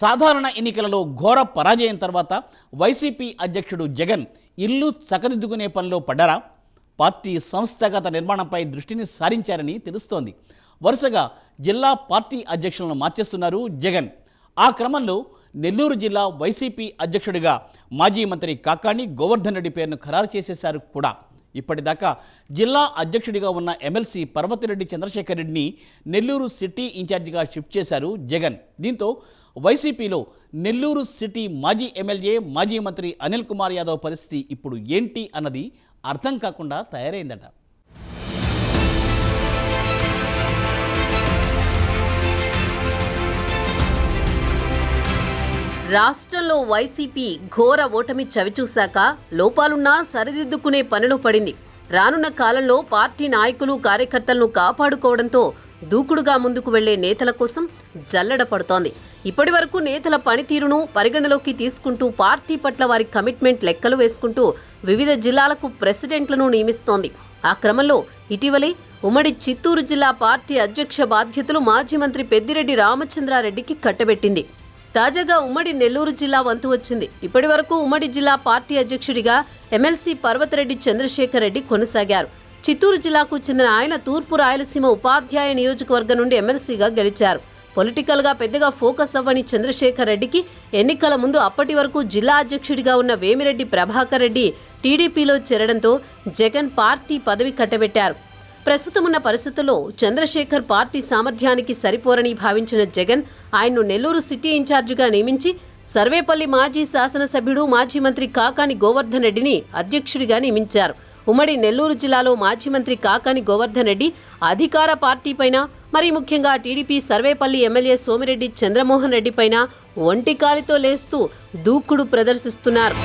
సాధారణ ఎన్నికలలో ఘోర పరాజయం తర్వాత వైసీపీ అధ్యక్షుడు జగన్ ఇల్లు చక్కదిద్దుకునే పనిలో పడ్డారా? పార్టీ సంస్థాగత నిర్మాణంపై దృష్టిని సారించారని తెలుస్తోంది. వరుసగా జిల్లా పార్టీ అధ్యక్షులను మార్చేస్తున్నారు జగన్. ఆ క్రమంలో నెల్లూరు జిల్లా వైసీపీ అధ్యక్షుడిగా మాజీ మంత్రి కాకాణి గోవర్ధన్ రెడ్డి పేరును ఖరారు చేసేశారు కూడా. ఇప్పటిదాకా జిల్లా అధ్యక్షుడిగా ఉన్న ఎమ్మెల్సీ పర్వతిరెడ్డి చంద్రశేఖర్ రెడ్డిని నెల్లూరు సిటీ ఇన్ఛార్జిగా షిఫ్ట్ చేశారు జగన్. దీంతో వైసీపీలో నెల్లూరు సిటీ మాజీ ఎమ్మెల్యే మాజీ మంత్రి అనిల్ కుమార్ యాదవ్ పరిస్థితి ఇప్పుడు ఏంటి అన్నది అర్థం కాకుండా తయారైందట. రాష్ట్రంలో వైసీపీ ఘోర ఓటమి చవిచూశాక లోపాలున్నా సరిదిద్దుకునే పనిలో పడింది. రానున్న కాలంలో పార్టీ నాయకులు కార్యకర్తలను కాపాడుకోవడంతో దూకుడుగా ముందుకు వెళ్ళే నేతల కోసం జల్లెడ పడుతోంది. ఇప్పటి వరకు నేతల పనితీరును పరిగణలోకి తీసుకుంటూ పార్టీ పట్ల వారి కమిట్మెంట్ లెక్కలు వేసుకుంటూ వివిధ జిల్లాలకు ప్రెసిడెంట్లను నియమిస్తోంది. ఆ క్రమంలో ఇటీవలే ఉమ్మడి చిత్తూరు జిల్లా పార్టీ అధ్యక్ష బాధ్యతలు మాజీ మంత్రి పెద్దిరెడ్డి రామచంద్రారెడ్డికి కట్టబెట్టింది. తాజాగా ఉమ్మడి నెల్లూరు జిల్లా వంతు వచ్చింది. ఇప్పటి వరకు ఉమ్మడి జిల్లా పార్టీ అధ్యక్షుడిగా ఎమ్మెల్సీ పర్వతరెడ్డి చంద్రశేఖర్ రెడ్డి కొనసాగారు. చిత్తూరు జిల్లాకు చెందిన ఆయన తూర్పు రాయలసీమ ఉపాధ్యాయ నియోజకవర్గం నుండి ఎమ్మెల్సీగా గెలిచారు. పొలిటికల్గా పెద్దగా ఫోకస్ అవ్వని చంద్రశేఖర్ రెడ్డికి ఎన్నికల ముందు అప్పటి వరకు జిల్లా అధ్యక్షుడిగా ఉన్న వేమిరెడ్డి ప్రభాకర్ రెడ్డి టీడీపీలో చేరడంతో జగన్ పార్టీ పదవి కట్టబెట్టారు. ప్రస్తుతం ఉన్న పరిస్థితుల్లో చంద్రశేఖర్ పార్టీ సామర్థ్యానికి సరిపోరని భావించిన జగన్ ఆయన్ను నెల్లూరు సిటీ ఇన్ఛార్జిగా నియమించి సర్వేపల్లి మాజీ శాసనసభ్యుడు మాజీ మంత్రి కాకాని గోవర్ధన్ రెడ్డిని అధ్యక్షుడిగా నియమించారు. ఉమ్మడి నెల్లూరు జిల్లాలో మాజీ మంత్రి కాకాని గోవర్ధన్ రెడ్డి అధికార పార్టీపైన మరి ముఖ్యంగా టీడీపీ సర్వేపల్లి ఎమ్మెల్యే సోమిరెడ్డి చంద్రమోహన్ రెడ్డిపైన ఒంటికాలితో లేస్తూ దూకుడు ప్రదర్శిస్తున్నారు.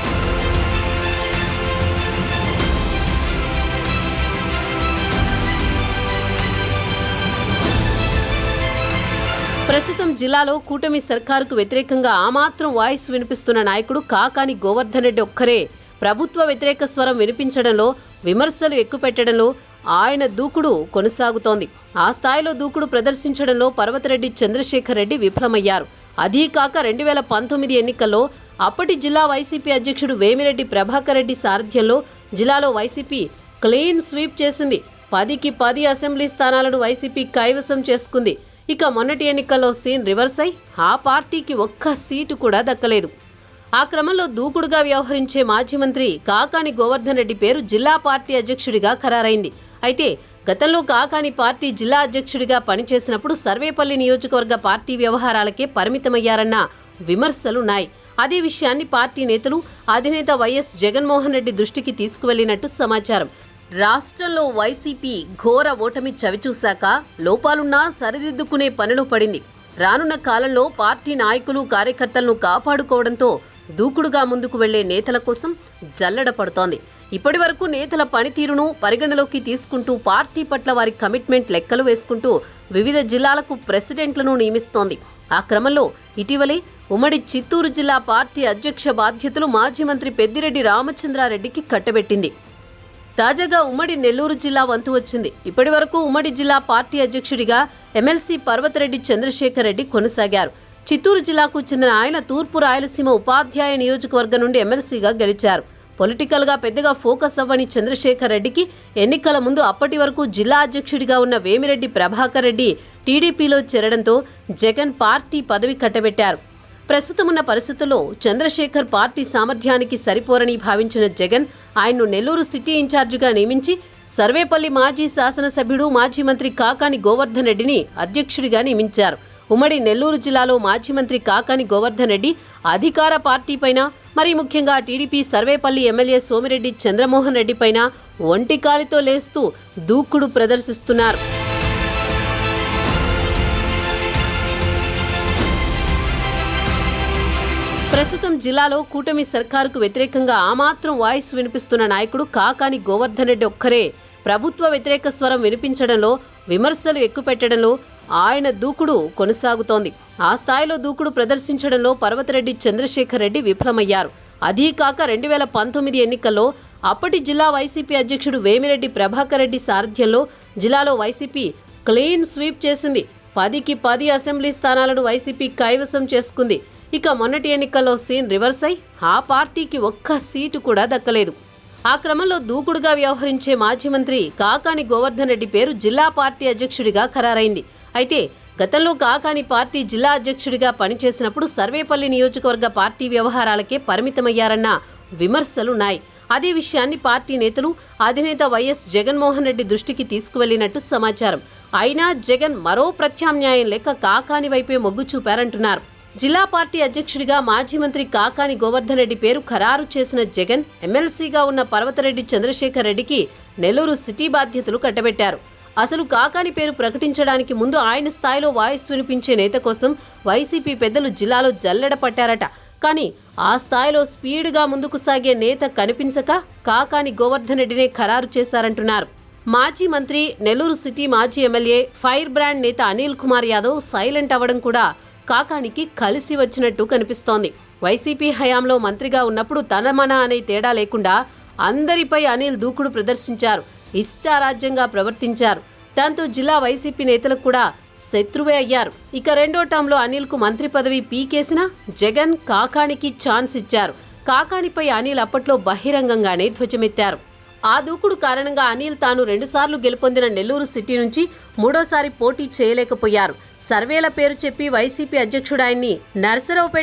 ప్రస్తుతం జిల్లాలో కూటమి సర్కారుకు వ్యతిరేకంగా ఆ మాత్రం వాయిస్ వినిపిస్తున్న నాయకుడు కాకాని గోవర్ధన్ రెడ్డి ఒక్కరే. ప్రభుత్వ వ్యతిరేక స్వరం వినిపించడంలో విమర్శలు ఎక్కుపెట్టడంలో ఆయన దూకుడు కొనసాగుతోంది. ఆ స్థాయిలో దూకుడు ప్రదర్శించడంలో పర్వతరెడ్డి చంద్రశేఖర్ రెడ్డి విఫలమయ్యారు. అదీ కాక రెండు వేల పంతొమ్మిది ఎన్నికల్లో అప్పటి జిల్లా వైసీపీ అధ్యక్షుడు వేమిరెడ్డి ప్రభాకర్ రెడ్డి సారథ్యంలో జిల్లాలో వైసీపీ క్లీన్ స్వీప్ చేసింది. పదికి పది అసెంబ్లీ స్థానాలను వైసీపీ కైవసం చేసుకుంది. ఇక మొన్నటి ఎన్నికల్లో సీన్ రివర్స్ అయి ఆ పార్టీకి ఒక్క సీటు కూడా దక్కలేదు. ఆ క్రమంలో దూకుడుగా వ్యవహరించే మాజీ మంత్రి కాకాని గోవర్ధన్ రెడ్డి పేరు జిల్లా పార్టీ అధ్యక్షుడిగా ఖరారైంది. అయితే గతంలో కాకాని పార్టీ జిల్లా అధ్యక్షుడిగా పనిచేసినప్పుడు సర్వేపల్లి నియోజకవర్గ పార్టీ వ్యవహారాలకే పరిమితమయ్యారన్న విమర్శలున్నాయి. అదే విషయాన్ని పార్టీ నేతలు అధినేత వైఎస్ జగన్మోహన్ రెడ్డి దృష్టికి తీసుకువెళ్ళినట్టు సమాచారం. రాష్ట్రంలో వైసీపీ ఘోర ఓటమి చవిచూశాక లోపాలున్నా సరిదిద్దుకునే పనిలో పడింది. రానున్న కాలంలో పార్టీ నాయకులు కార్యకర్తలను కాపాడుకోవడంతో దూకుడుగా ముందుకు వెళ్ళే నేతల కోసం జల్లెడ పడుతోంది. ఇప్పటి వరకు నేతల పనితీరును పరిగణలోకి తీసుకుంటూ పార్టీ పట్ల వారి కమిట్మెంట్ లెక్కలు వేసుకుంటూ వివిధ జిల్లాలకు ప్రెసిడెంట్లను నియమిస్తోంది. ఆ క్రమంలో ఇటీవలే ఉమ్మడి చిత్తూరు జిల్లా పార్టీ అధ్యక్ష బాధ్యతలు మాజీ మంత్రి పెద్దిరెడ్డి రామచంద్రారెడ్డికి కట్టబెట్టింది. తాజాగా ఉమ్మడి నెల్లూరు జిల్లా వంతు వచ్చింది. ఇప్పటి వరకు ఉమ్మడి జిల్లా పార్టీ అధ్యక్షుడిగా ఎమ్మెల్సీ పర్వతరెడ్డి చంద్రశేఖర్ రెడ్డి కొనసాగారు. చిత్తూరు జిల్లాకు చెందిన ఆయన తూర్పు రాయలసీమ ఉపాధ్యాయ నియోజకవర్గం నుండి ఎమ్మెల్సీగా గెలిచారు. పొలిటికల్గా పెద్దగా ఫోకస్ అవ్వని చంద్రశేఖర్ రెడ్డికి ఎన్నికల ముందు అప్పటి వరకు జిల్లా అధ్యక్షుడిగా ఉన్న వేమిరెడ్డి ప్రభాకర్ రెడ్డి టీడీపీలో చేరడంతో జగన్ పార్టీ పదవి కట్టబెట్టారు. ప్రస్తుతం ఉన్న పరిస్థితుల్లో చంద్రశేఖర్ పార్టీ సామర్థ్యానికి సరిపోరని భావించిన జగన్ ఆయన్ను నెల్లూరు సిటీ ఇన్ఛార్జిగా నియమించి సర్వేపల్లి మాజీ శాసనసభ్యుడు మాజీ మంత్రి కాకాని గోవర్ధన్ రెడ్డిని అధ్యక్షుడిగా నియమించారు. ఉమ్మడి నెల్లూరు జిల్లాలో మాజీ మంత్రి కాకాని గోవర్ధన్ రెడ్డి అధికార పార్టీపైన మరి ముఖ్యంగా టీడీపీ సర్వేపల్లి ఎమ్మెల్యే సోమిరెడ్డి చంద్రమోహన్ రెడ్డిపైన ఒంటికాలితో లేస్తూ దూకుడు ప్రదర్శిస్తున్నారు. ప్రస్తుతం జిల్లాలో కూటమి సర్కారుకు వ్యతిరేకంగా ఆ మాత్రం వాయిస్ వినిపిస్తున్న నాయకుడు కాకాని గోవర్ధన్ రెడ్డి ఒక్కరే. ప్రభుత్వ వ్యతిరేక స్వరం వినిపించడంలో విమర్శలు ఎక్కుపెట్టడంలో ఆయన దూకుడు కొనసాగుతోంది. ఆ స్థాయిలో దూకుడు ప్రదర్శించడంలో పర్వతరెడ్డి చంద్రశేఖర్ రెడ్డి విఫలమయ్యారు. అదీ కాక రెండు వేల పంతొమ్మిది ఎన్నికల్లో అప్పటి జిల్లా వైసీపీ అధ్యక్షుడు వేమిరెడ్డి ప్రభాకర్ రెడ్డి సారథ్యంలో జిల్లాలో వైసీపీ క్లీన్ స్వీప్ చేసింది. పదికి పది అసెంబ్లీ స్థానాలను వైసీపీ కైవసం చేసుకుంది. ఇక మొన్నటి ఎన్నికల్లో సీన్ రివర్స్ అయి ఆ పార్టీకి ఒక్క సీటు కూడా దక్కలేదు. ఆ క్రమంలో దూకుడుగా వ్యవహరించే మాజీ మంత్రి కాకాని గోవర్ధన్ రెడ్డి పేరు జిల్లా పార్టీ అధ్యక్షుడిగా ఖరారైంది. అయితే గతంలో కాకాని పార్టీ జిల్లా అధ్యక్షుడిగా పనిచేసినప్పుడు సర్వేపల్లి నియోజకవర్గ పార్టీ వ్యవహారాలకే పరిమితమయ్యారన్న విమర్శలున్నాయి. అదే విషయాన్ని పార్టీ నేతలు అధినేత వైఎస్ జగన్మోహన్ రెడ్డి దృష్టికి తీసుకువెళ్ళినట్టు సమాచారం. అయినా జగన్ మరో ప్రత్యామ్నాయం లేక కాకాని వైపే మొగ్గు చూపారంటున్నారు. జిల్లా పార్టీ అధ్యక్షుడిగా మాజీ మంత్రి కాకాని గోవర్ధన్ రెడ్డి పేరు ఖరారు చేసిన జగన్ ఎమ్మెల్సీగా ఉన్న పర్వతరెడ్డి చంద్రశేఖర్ రెడ్డికి నెల్లూరు సిటీ బాధ్యతలు కట్టబెట్టారు. అసలు కాకాని పేరు ప్రకటించడానికి ముందు ఆయన స్థాయిలో వాయిస్ వినిపించే నేత కోసం వైసీపీ పెద్దలు జిల్లాలో జల్లెడ పట్టారట. కానీ ఆ స్థాయిలో స్పీడ్గా ముందుకు సాగే నేత కనిపించక కాకాని గోవర్ధన్ రెడ్డినే ఖరారు చేశారంటున్నారు. మాజీ మంత్రి నెల్లూరు సిటీ మాజీ ఎమ్మెల్యే ఫైర్ బ్రాండ్ నేత అనిల్ కుమార్ యాదవ్ సైలెంట్ అవ్వడం కూడా కాకానికి కలిసి వచ్చినట్టు కనిపిస్తోంది. వైసీపీ హయాంలో మంత్రిగా ఉన్నప్పుడు తనమన అనే తేడా లేకుండా అందరిపై అనిల్ దూకుడు ప్రదర్శించారు. ఇష్టారాజ్యంగా ప్రవర్తించారు. దాంతో జిల్లా వైసీపీ నేతలకు కూడా శత్రువే అయ్యారు. ఇక రెండో టర్మ్లో అనిల్కు మంత్రి పదవి పీకేసిన జగన్ కాకానికి ఛాన్స్ ఇచ్చారు. కాకానిపై అనిల్ అప్పట్లో బహిరంగంగానే ధ్వజమెత్తారు. ఆ దూకుడు కారణంగా అనిల్ తాను రెండుసార్లు గెలుపొందిన నెల్లూరు సిటీ నుంచి మూడోసారి పోటీ చేయలేకపోయారు. సర్వేల పేరు చెప్పి వైసీపీ అధ్యక్షుడు ఆయన్ని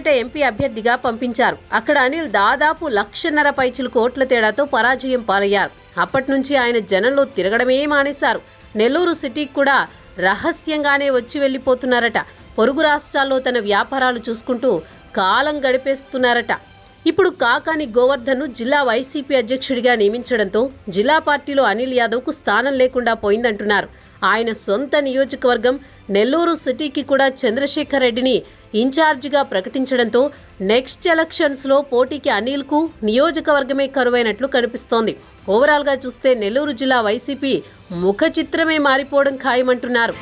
ఎంపీ అభ్యర్థిగా పంపించారు. అక్కడ అనిల్ దాదాపు లక్షన్నర పైచులు కోట్ల తేడాతో పరాజయం పాలయ్యారు. అప్పటి నుంచి ఆయన జనంలో తిరగడమే మానేశారు. నెల్లూరు సిటీకి కూడా రహస్యంగానే వచ్చి వెళ్ళిపోతున్నారట. పొరుగు రాష్ట్రాల్లో తన వ్యాపారాలు చూసుకుంటూ కాలం గడిపేస్తున్నారట. ఇప్పుడు కాకాని గోవర్ధన్ను జిల్లా వైసీపీ అధ్యక్షుడిగా నియమించడంతో జిల్లా పార్టీలో అనిల్ యాదవ్కు స్థానం లేకుండా పోయిందంటున్నారు. ఆయన సొంత నియోజకవర్గం నెల్లూరు సిటీకి కూడా చంద్రశేఖర్ రెడ్డిని ఇన్ఛార్జిగా ప్రకటించడంతో నెక్స్ట్ ఎలక్షన్స్లో పోటీకి అనిల్కు నియోజకవర్గమే కరువైనట్లు కనిపిస్తోంది. ఓవరాల్గా చూస్తే నెల్లూరు జిల్లా వైసీపీ ముఖ చిత్రమే మారిపోవడం ఖాయమంటున్నారు.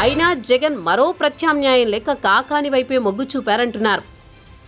అయినా జగన్ మరో ప్రత్యామ్నాయం లేక కాకాని వైపే మొగ్గు చూపారంటున్నారు.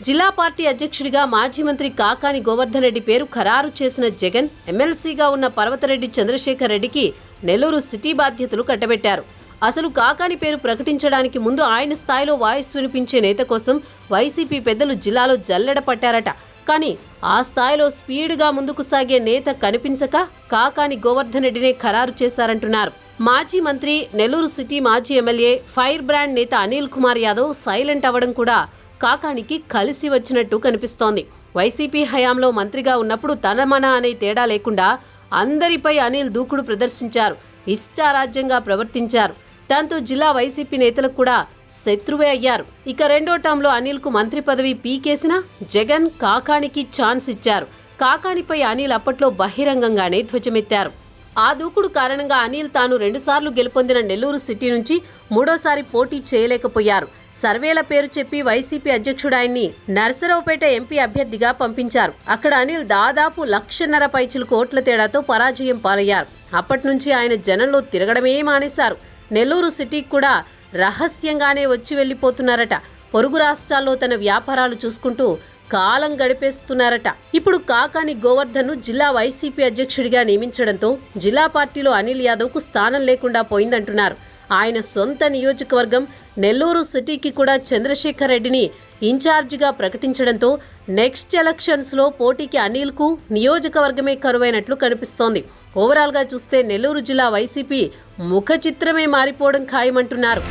జిల్లా పార్టీ అధ్యక్షుడిగా మాజీ మంత్రి కాకాని గోవర్ధన్ రెడ్డి పేరు ఖరారు చేసిన జగన్ ఎమ్మెల్సీగా ఉన్న పర్వతరెడ్డి చంద్రశేఖర్ రెడ్డికి నెల్లూరు సిటీ బాధ్యతలు కట్టబెట్టారు. అసలు కాకాని పేరు ప్రకటించడానికి ముందు ఆయన స్థాయిలో వాయిస్ వినిపించే నేత కోసం వైసీపీ పెద్దలు జిల్లాలో జల్లెడ పట్టారట. కానీ ఆ స్థాయిలో స్పీడ్గా ముందుకు సాగే నేత కనిపించక కాకాని గోవర్ధన్ రెడ్డినే ఖరారు చేశారంటున్నారు. మాజీ మంత్రి నెల్లూరు సిటీ మాజీ ఎమ్మెల్యే ఫైర్ బ్రాండ్ నేత అనిల్ కుమార్ యాదవ్ సైలెంట్ అవ్వడం కూడా కాకానికి కలిసి వచ్చినట్టు కనిపిస్తోంది. వైసీపీ హయాంలో మంత్రిగా ఉన్నప్పుడు తనమన అనే తేడా లేకుండా అందరిపై అనిల్ దూకుడు ప్రదర్శించారు. ఇష్టారాజ్యంగా ప్రవర్తించారు. దాంతో జిల్లా వైసీపీ నేతలకు కూడా శత్రువే అయ్యారు. ఇక రెండో టర్మ్లో అనిల్కు మంత్రి పదవి పీకేసిన జగన్ కాకానికి ఛాన్స్ ఇచ్చారు. కాకానిపై అనిల్ అప్పట్లో బహిరంగంగానే ధ్వజమెత్తారు. ఆ దూకుడు కారణంగా అనిల్ తాను రెండుసార్లు గెలుపొందిన నెల్లూరు సిటీ నుంచి మూడోసారి పోటీ చేయలేకపోయారు. సర్వేల పేరు చెప్పి వైసీపీ అధ్యక్షుడు ఆయన్ని నర్సరావుపేట ఎంపీ అభ్యర్థిగా పంపించారు. అక్కడ అనిల్ దాదాపు లక్షన్నర పైచులు కోట్ల తేడాతో పరాజయం పాలయ్యారు. అప్పటి నుంచి ఆయన జనంలో తిరగడమే మానేశారు. నెల్లూరు సిటీకి కూడా రహస్యంగానే వచ్చి వెళ్ళిపోతున్నారట. పొరుగు రాష్ట్రాల్లో తన వ్యాపారాలు చూసుకుంటూ కాలం గడిపేస్తున్నారట. ఇప్పుడు కాకాని గోవర్ధన్ను జిల్లా వైసీపీ అధ్యక్షుడిగా నియమించడంతో జిల్లా పార్టీలో అనిల్ యాదవ్కు స్థానం లేకుండా పోయిందంటున్నారు. ఆయన సొంత నియోజకవర్గం నెల్లూరు సిటీకి కూడా చంద్రశేఖర్ రెడ్డిని ఇన్ఛార్జిగా ప్రకటించడంతో నెక్స్ట్ ఎలక్షన్స్లో పోటీకి అనిల్కు నియోజకవర్గమే కరువైనట్లు కనిపిస్తోంది. ఓవరాల్గా చూస్తే నెల్లూరు జిల్లా వైసీపీ ముఖ చిత్రమే మారిపోవడం ఖాయమంటున్నారు.